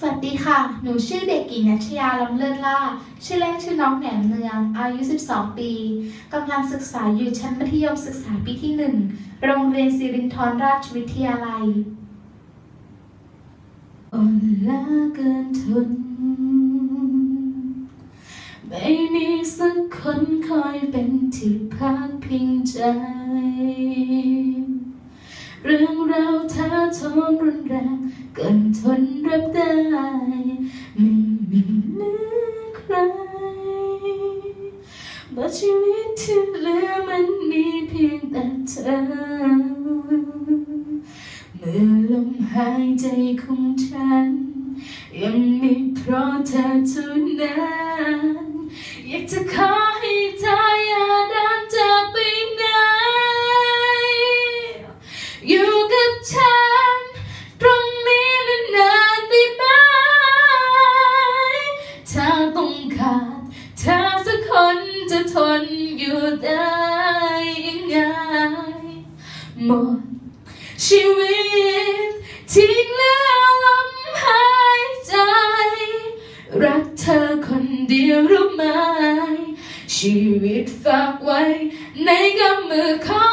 สวัสดีค่ะ หนูชื่อเด็กหญิงนัชยาลำเลิศล่า ชื่อเล่นชื่อน้องแหนมเนือง อายุ 12 ปี กำลังศึกษาอยู่ชั้นมัธยมศึกษาปีที่ 1 โรงเรียนสิรินธรราชวิทยาลัย อ่อนล้าเกินทน ไม่มีสักคนคอยเป็นที่พักพิงใจ เรื่องราวท้าทอมรุนแรงเกินทนรับได้ ไม่มีเหลือใครบทชีวิตที่เหลือมันมีเพียงแต่เธอ เมื่อลมหายใจของฉัน ยังมีเพราะเธอเท่านั้นอยากจะขอ ฉัน ตรงนี้นานๆได้ไหมถ้าต้องขาดเธอสักคนจะทนอยู่ได้ยังไงหมดชีวิตทิ้งเหลือลมหายใจ รักเธอคนเดียวรู้ไหม ชีวิตฝากไว้ในกำมือของ